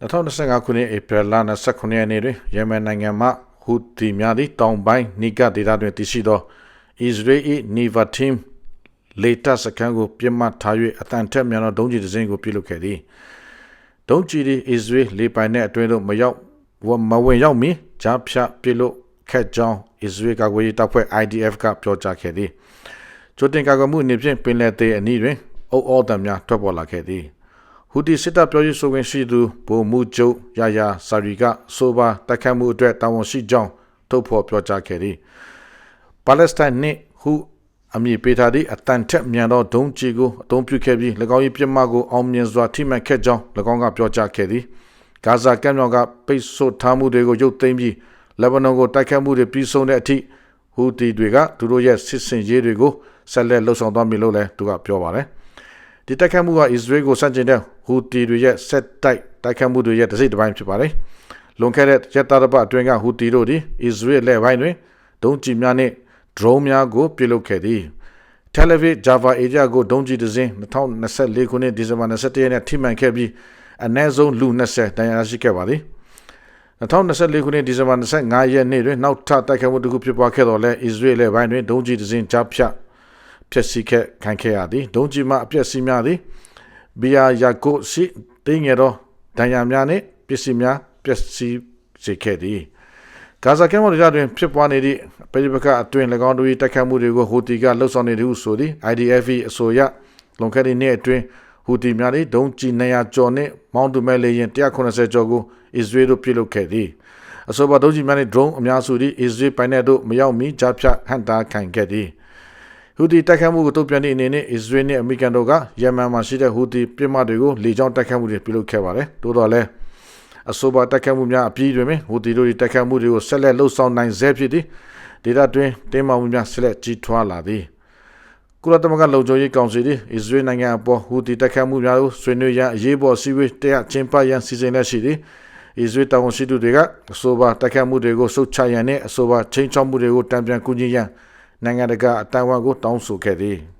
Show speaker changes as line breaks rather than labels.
2025ခုနှစ်ဧပြီလ29ရက်နေ့တွင်ယမန်နိုင်ငံမှဟူသီများသည့်တောင်ပိုင်းနီကဒေသတွင်တည်ရှိသောအစ္စရေး၏နီဗာတင်လေတပ်စခန်းကိုပြစ်မှတ်ထား၍အတန်ထက်မြန်သောဒုံးကျည်တစ်စင်းကိုပြုလုပ်ခဲ့သည်ဒုံးကျည်သည်အစ္စရေးလေပိုင်တဲ့အတွင်းသို့မရောက်ဝမဝင်ရောက်မီဂျားဖြတ်ပြုလုပ်ခက်ကြောင်းအစ္စရေးကာကွယ်ရေးတပ်ဖွဲ့ IDF ကပြောကြားခဲ့သည်ချိုတင်ကာကွယ်မှုအနေဖြင့်ပင်လယ်သေးအနီးတွင်အုပ်အော်တံများထွက်ပေါ်လာခဲ့သည် ဟူတီစစ်တပ်ပြောရေးဆိုခွင့်ရှိသူဗိုလ်မှူးချုပ်ယာယာဆာရီကဆိုဘာတိုက်ခတ်မှုအတွက်တာဝန်ရှိကြောင်းထုတ်ဖော်ပြောကြားခဲ့သည်ပါလက်စတိုင်းနှင့်ဟုအမည်ပေးထားသည့်အတန်ထက်မြန်သောဒုံးကျည်ကိုအသုံးပြုခဲ့ပြီး၎င်း၏ပြစ်မှတ်ကိုအောင်မြင်စွာထိမှန်ခဲ့ကြောင်း၎င်းကပြောကြားခဲ့သည်ဂါဇာကမ်းမြောင်ကပိတ်ဆို့ထားမှုတွေကိုရုပ်သိမ်းပြီးလက်ဘနွန်ကိုတိုက်ခတ်မှုတွေပြီးဆုံးတဲ့အထိဟူတီတွေကသူတို့ရဲ့စစ်စင်ရေးတွေကိုဆက်လက်လှုပ်ဆောင်သွားမည်လို့လည်းသူကပြောပါတယ် ဒီတိုက်ခတ်မှုကအစ္စရေးကိုစတင်တဲ့ဟူတီတွေရဲ့ဆက်တိုက်တိုက်ခတ်မှုတွေရဲ့တစ်စိတ်တစ်ပိုင်းဖြစ်ပါတယ်။လွန်ခဲ့တဲ့ရက်သားတစ်ပတ်အတွင်းကဟူတီတို့သည်အစ္စရေးလက်ပိုင်းတွင်ဒုံးကျည်များနှင့် drone များကိုပြုလုပ်ခဲ့သည်။ Tel Aviv Java area ကိုဒုံးကျည်တစ်စင်း2024ခုနှစ်ဒီဇင်ဘာ27ရက်နေ့ထိမှန်ခဲ့ပြီးအနည်းဆုံးလူ20ဒဏ်ရာရရှိခဲ့ပါသည်။2024ခုနှစ်ဒီဇင်ဘာ25ရက်နေ့တွင်နောက်ထပ်တိုက်ခိုက်မှုတစ်ခုဖြစ်ပွားခဲ့တော့လဲအစ္စရေးလက်ပိုင်းတွင်ဒုံးကျည်တစ်စင်းကြားဖြတ် ဖျက်ဆီးခဲ့ခံခဲ့ရသည်ဒုံးကျည်မှအပျက်စီးများသည်ဘီယာယာကိုစီတင်းငယ်သောဒဏ်ရာများနှင့်ပစ္စည်းများပျက်စီးစေခဲ့သည်ဂါဇာကမ်းမြောင်ဒေသတွင်ဖြစ်ပွားနေသည့်ပြည်ပခအတွင်၎င်းတို့၏တိုက်ခတ်မှုတွေကိုဟူတီကလှုပ်ဆောင်နေသည်ဟုဆိုသည် IDF ၏အဆိုအရလွန်ခဲ့တဲ့နှစ်အတွင်းဟူတီများ၏ဒုံးကျည်200ကျော်နှင့်မောင်းသူမဲ့လေယာဉ်180ကျော်ကိုအစ္စရေးတို့ပြုလုပ်ခဲ့သည်အဆိုပါဒုံးကျည်များနှင့် drone အများစုသည်အစ္စရေးပိုင်နက်တို့မရောက်မီကြားဖြတ်ဟန်တာခံခဲ့သည် ဟူဒီတိုက်ခတ်မှုကိုတုံ့ပြန်သည့်အနေနဲ့အစ္စရေးနဲ့အမေရိကန်တို့ကယမန်မှာရှိတဲ့ဟူဒီပြစ်မှတ်တွေကိုလေကြောင်းတိုက်ခတ်မှုတွေပြုလုပ်ခဲ့ပါတယ်။တိုးတော့လဲအဆိုပါတိုက်ခတ်မှုများအပြီးတွင်ဟူဒီတို့တိုက်ခတ်မှုတွေကိုဆက်လက်လှုပ်ဆောင်နိုင်ဆဲဖြစ်သည်။ဒေသတွင်းတင်းမာမှုများဆက်လက်ကြီးထွားလာသည်။ကုလသမဂ္ဂလုံခြုံရေးကောင်စီသည်အစ္စရေးနိုင်ငံအပေါ်ဟူဒီတိုက်ခတ်မှုများကိုဆွေးနွေးရန်အရေးပေါ်စည်းဝေးတရားချင်းပရန်စီစဉ်လက်ရှိသည်။အစ္စရေးတာဝန်ရှိသူတွေကအဆိုပါတိုက်ခတ်မှုတွေကိုစုချရန်နဲ့အဆိုပါချင်းချောက်မှုတွေကိုတံပြန်ကူညီရန် နိုင်ငံတကာအတိုင်းအဝန်းကိုတောင်းဆိုခဲ့သည်။